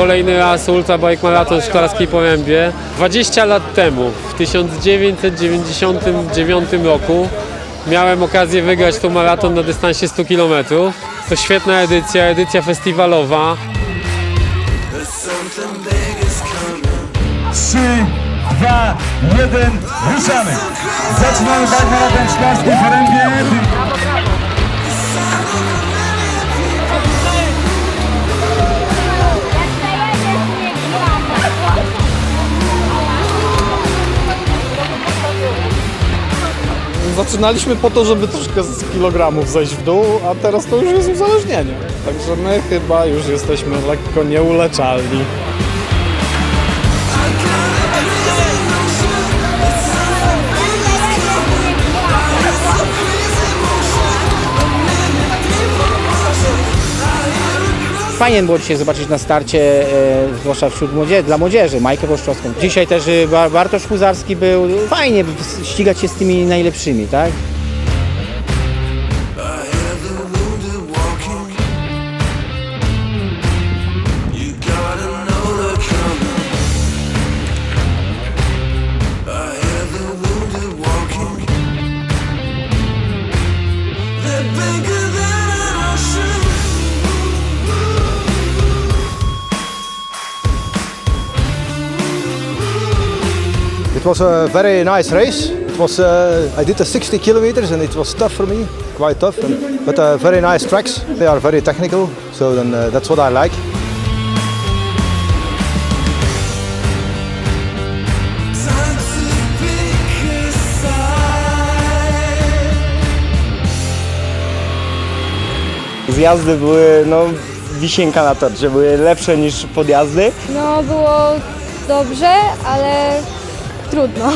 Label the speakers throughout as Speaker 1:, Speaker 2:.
Speaker 1: Kolejny raz Ultra Bike Marathon Szklarskiej Porębie. 20 lat temu, w 1999 roku, miałem okazję wygrać tu maraton na dystansie 100 km. To świetna edycja, edycja festiwalowa.
Speaker 2: 3, 2, 1, ruszamy! Zaczynamy bajk maraton w Szklarskiej Porębie.
Speaker 3: Zaczynaliśmy po to, żeby troszkę z kilogramów zejść w dół, a teraz to już jest uzależnienie. Także my chyba już jesteśmy lekko nieuleczalni.
Speaker 4: Fajnie było dzisiaj zobaczyć na starcie, e, zwłaszcza wśród młodzieży, dla młodzieży, Majkę Włoszczowską. Dzisiaj też e, Bar- Bartosz Huzarski był. Fajnie ścigać się z tymi najlepszymi, tak?
Speaker 5: It was a very nice race. It was uh, I did the 60 kilometers and it was tough for me, quite tough. And, but uh, very nice tracks. They are very technical, so then uh, that's what I like.
Speaker 6: Zjazdy były no wisienka na torcie, były lepsze niż podjazdy.
Speaker 7: No było dobrze, ale трудно.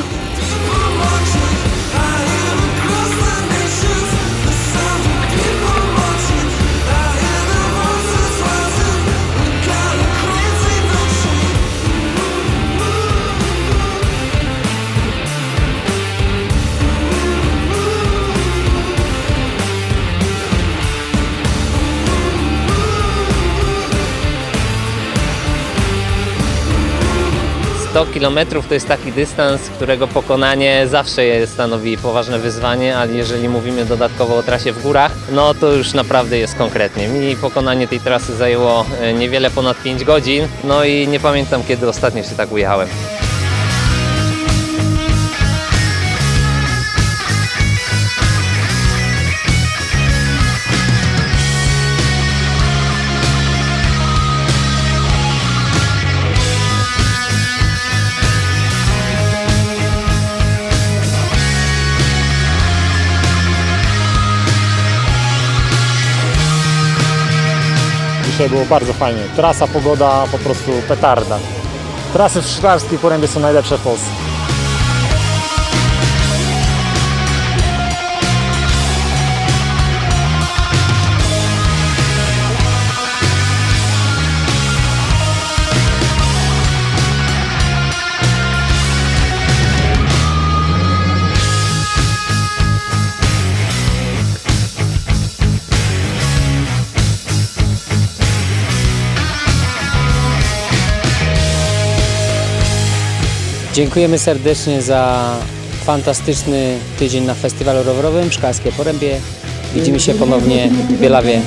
Speaker 8: 100 km to jest taki dystans, którego pokonanie zawsze stanowi poważne wyzwanie, ale jeżeli mówimy dodatkowo o trasie w górach, no to już naprawdę jest konkretnie. Mi pokonanie tej trasy zajęło e, niewiele ponad 5 godzin, no i nie pamiętam kiedy ostatnio się tak ujechałem.
Speaker 2: Dzisiaj było bardzo fajnie. Trasa, pogoda, po prostu petarda. Trasy w Szklarskiej Porębie są najlepsze w Polsce.
Speaker 4: Dziękujemy serdecznie za fantastyczny tydzień na festiwalu rowerowym Szklarskie Porębie. Widzimy się ponownie w Bielawie.